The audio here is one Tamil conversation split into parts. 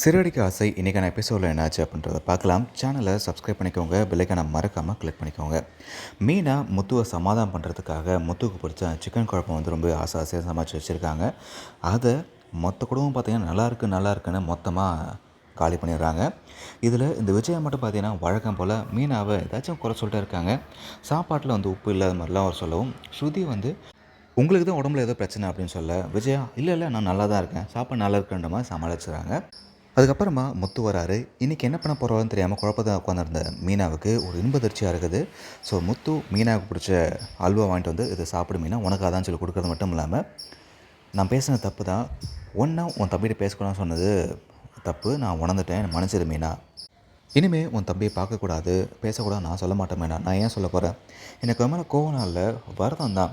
சிறடிக்கு ஆசை இன்றைக்கான எபிசோடில் என்னாச்சு அப்படின்றத பார்க்கலாம். சேனலை சப்ஸ்கிரைப் பண்ணிக்கோங்க பெல்லைக்கான மறக்காமல் கிளிக் பண்ணிக்கோங்க. மீனா முத்துவை சமாதானம் பண்ணுறதுக்காக முத்துக்கு பிடிச்ச சிக்கன் குழப்பம் வந்து ரொம்ப ஆசை ஆசையாக சமைச்சு வச்சுருக்காங்க. அதை மொத்த குடும்பம் பார்த்திங்கன்னா நல்லா நல்லாயிருக்குன்னு நல்லா இருக்குன்னு மொத்தமாக காலி பண்ணிடுறாங்க. இதில் இந்த விஜயா மட்டும் பார்த்தீங்கன்னா வழக்கம் போல் மீனாவை ஏதாச்சும் குறை சொல்லிட்டே இருக்காங்க. சாப்பாட்டில் வந்து உப்பு இல்லாத மாதிரிலாம் அவர் சொல்லவும். ஸ்ருதி வந்து உங்களுக்கு தான் உடம்புல ஏதோ பிரச்சனை அப்படின்னு சொல்ல விஜயா இல்லை இல்லை நான் நல்லா தான் இருக்கேன். சாப்பாடு நல்லா இருக்குன்ற மாதிரி சமாளிச்சுறாங்க. அதுக்கப்புறமா முத்து வராரு. இன்றைக்கி என்ன பண்ண போகிறோன்னு தெரியாமல் குழப்பத்தை உட்காந்துருந்த மீனாவுக்கு ஒரு இன்பதிர்ச்சியாக இருக்குது. ஸோ முத்து மீனாவுக்கு பிடிச்ச அல்வா வாங்கிட்டு வந்து இதை சாப்பிடு மீனா உனக்காக தான் சொல்லி கொடுக்குறது மட்டும் இல்லாமல் நான் பேசின தப்பு தான். ஒன்றா உன் தம்பிகிட்ட பேசக்கூடாதுன்னு சொன்னது தப்பு. நான் உணர்ந்துட்டேன். மன்னிச்சிரு மீனா. இனிமே உன் தம்பியை பார்க்கக்கூடாது. பேசக்கூடாது நான் சொல்ல மாட்டேன் மீனா. நான் ஏன் சொல்ல போகிறேன் எனக்கு மேலே கோவம் இல்லை. வருத்தம் தான்.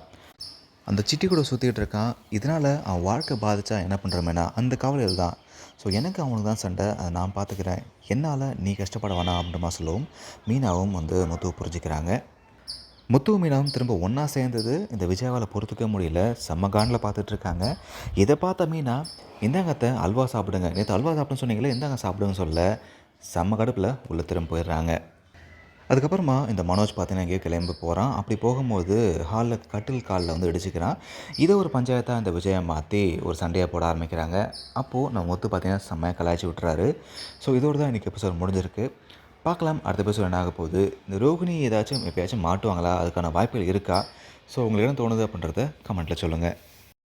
அந்த சிட்டி கூட சுற்றிக்கிட்டு இருக்கான். இதனால் அவன் வாழ்க்கை பாதித்தா என்ன பண்ணுறமேனா அந்த கவலையில் தான். ஸோ எனக்கு அவனுக்கு தான் சண்டை. அதை நான் பார்த்துக்கிறேன் என்னால் நீ கஷ்டப்பட வேணாம் அப்படின்ற சொல்லவும். மீனாவும் வந்து முத்துவை புரிஞ்சுக்கிறாங்க. முத்து மீனாவும் திரும்ப ஒன்றா சேர்ந்தது இந்த விஜயாவால் பொறுத்துக்க முடியல. செம்ம காண்டில் பார்த்துட்டு இருக்காங்க. இதை பார்த்த மீனா இந்தாங்கத்தை அல்வா சாப்பிடுங்க. நேற்று அல்வா சாப்பிடுன்னு சொன்னீங்களே இந்தாங்க சாப்பிடுங்கன்னு சொல்ல செம்ம கடுப்பில் உள்ள திரும்ப போயிடுறாங்க. அதுக்கப்புறமா இந்த மனோஜ் பார்த்தீங்கன்னா எங்கேயோ கிளம்பி போகிறான் அப்படி போகும்போது ஹாலில் கட்டில் காலில் வந்து இடிச்சுக்கிறான். இதை ஒரு பஞ்சாயத்தாக இந்த விஜயை மாற்றி ஒரு சண்டையாக போட ஆரம்பிக்கிறாங்க. அப்போது நம்ம முத்து பார்த்தீங்கன்னா செம்மையாக கலாய்ச்சி விட்டுறாரு. ஸோ இதோடு தான் இன்றைக்கி எபிசோட் முடிஞ்சிருக்கு. பார்க்கலாம். அடுத்த எபிசோட் என்ன ஆக போகுது? இந்த ரோகிணி ஏதாச்சும் எப்பயாச்சும் மாட்டுவாங்களா? அதுக்கான வாய்ப்புகள் இருக்கா? ஸோ உங்களுக்கு என்ன தோணுது அப்படின்றத கமெண்ட்டில் சொல்லுங்கள்